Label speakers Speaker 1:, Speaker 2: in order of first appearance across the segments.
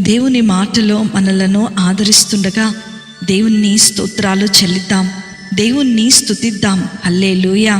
Speaker 1: దేవుని మాటలో మనలను ఆదరిస్తుండగా దేవుణ్ణి స్తోత్రాలు చెల్లిద్దాం. దేవుణ్ణి స్తుతిద్దాం. హల్లేలూయ.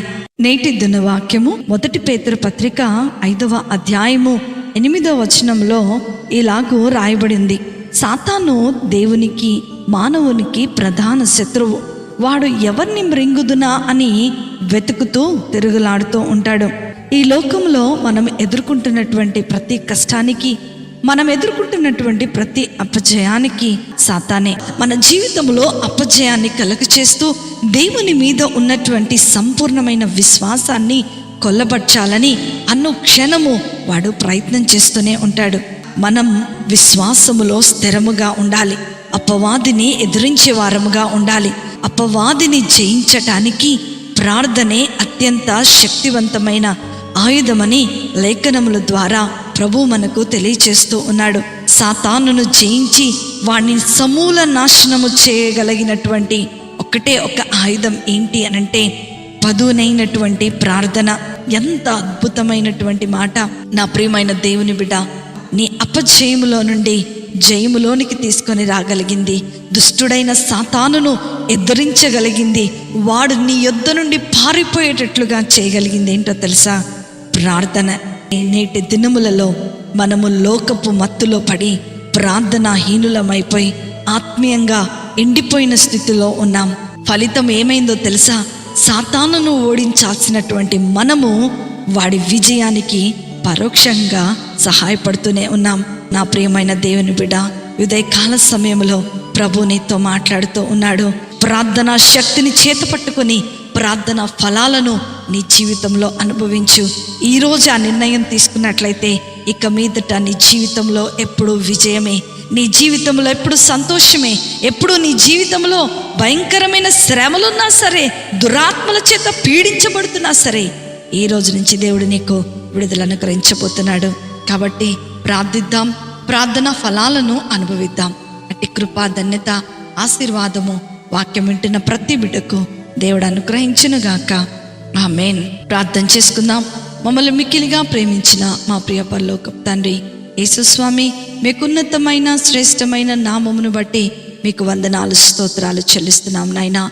Speaker 1: నేటి దినవాక్యము మొదటి పేతురు పత్రిక ఐదవ అధ్యాయము ఎనిమిదవ వచనంలో ఇలాగూ రాయబడింది. సాతాను దేవునికి మానవునికి ప్రధాన శత్రువు. వాడు ఎవరిని మృంగుదునా అని వెతుకుతూ తిరుగులాడుతూ ఉంటాడు. ఈ లోకంలో మనం ఎదుర్కొంటున్నటువంటి ప్రతి కష్టానికి మనం ఎదుర్కొంటున్నటువంటి ప్రతి అపజయానికి సాతానే. మన జీవితంలో అపజయాన్ని కలగ చేస్తూ దేవుని మీద ఉన్నటువంటి సంపూర్ణమైన విశ్వాసాన్ని కొల్లబర్చాలని అన్ను క్షణము వాడు ప్రయత్నం చేస్తూనే ఉంటాడు. మనం విశ్వాసములో స్థిరముగా ఉండాలి. అపవాదిని ఎదిరించే వారముగా ఉండాలి. అపవాదిని జయించటానికి ప్రార్థనే అత్యంత శక్తివంతమైన ఆయుధమని లేఖనముల ద్వారా ప్రభు మనకు తెలియచేస్తూ ఉన్నాడు. సాతానును జయించి వాణ్ణి సమూల నాశనము చేయగలిగినటువంటి ఒకటే ఒక ఆయుధం ఏంటి అనంటే పదునైనటువంటి ప్రార్థన. ఎంత అద్భుతమైనటువంటి మాట. నా ప్రియమైన దేవుని బిడ్డ నీ అపజయములో నుండి జయములోనికి తీసుకొని రాగలిగింది. దుష్టుడైన సాతానును ఎదిరించగలిగింది. వాడు నీ యొద్ద నుండి పారిపోయేటట్లుగా చేయగలిగింది ఏంటో తెలుసా? ప్రార్థన. నేటి దినములలో మనము లోకపు మత్తులో పడి ప్రార్థనాహీనులమైపోయి ఆత్మీయంగా ఎండిపోయిన స్థితిలో ఉన్నాం. ఫలితం ఏమైందో తెలుసా? సాతానును ఓడించాల్సినటువంటి మనము వాడి విజయానికి పరోక్షంగా సహాయపడుతూనే ఉన్నాం. నా ప్రియమైన దేవుని బిడ్డ ఉదయకాల సమయంలో ప్రభు నీతో మాట్లాడుతూ ఉన్నాడు. ప్రార్థనా శక్తిని చేతపట్టుకొని ప్రార్థన ఫలాలను నీ జీవితంలో అనుభవించు. ఈరోజు ఆ నిర్ణయం తీసుకున్నట్లయితే ఇక మీదట నీ జీవితంలో ఎప్పుడు విజయమే. నీ జీవితంలో ఎప్పుడు సంతోషమే. ఎప్పుడు నీ జీవితంలో భయంకరమైన శ్రమలున్నా సరే దురాత్మల చేత పీడించబడుతున్నా సరే ఈ రోజు నుంచి దేవుడు నీకు విడుదల అనుగ్రహించబోతున్నాడు. కాబట్టి ప్రార్థిద్దాం. ప్రార్థన ఫలాలను అనుభవిద్దాం. అటు కృప ధన్యత ఆశీర్వాదము వాక్యం వింటున్న ప్రతి బిడ్డకు దేవుడు అనుగ్రహించునుగాక. ఆమెన్. ప్రార్థన చేసుకుందాం. మమ్మల్ని మిక్కిలిగా ప్రేమించిన మా ప్రియ పరలోక తండ్రి యేసుస్వామి మీకున్నతమైన శ్రేష్టమైన నామమును బట్టి మీకు వందనాలు స్తోత్రాలు చెల్లిస్తున్నాం నాయనా.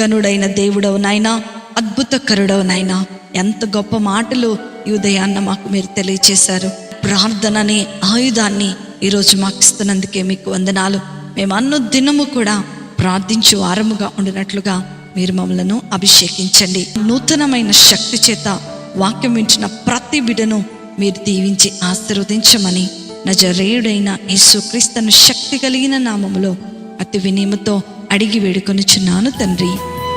Speaker 1: గనుడైన దేవుడవు నాయనా అద్భుతకరుడవు నాయనా. ఎంత గొప్ప మాటలు ఈ ఉదయాన్న మాకు మీరు తెలియచేశారు. ప్రార్థన అనే ఆయుధాన్ని ఈరోజు మాకు ఇస్తున్నందుకే మీకు వందనాలు. మేము అన్న దినము కూడా ప్రార్థించు వారముగా ఉండినట్లుగా మీరు మమ్మలను అభిషేకించండి. నూతనమైన శక్తి చేత వాక్యం వించిన ప్రతి బిడను మీరు దీవించి ఆశీర్వదించమని నజరేయుడైన యేసుక్రీస్తును శక్తి కలిగిన నామములో అతి వినయముతో అడిగి వేడుకొనిచున్నాను తండ్రి.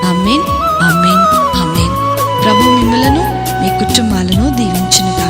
Speaker 1: Amen amen amen. ప్రభు మిమ్మలను మీ కుటుంబాలను దీవించునుగా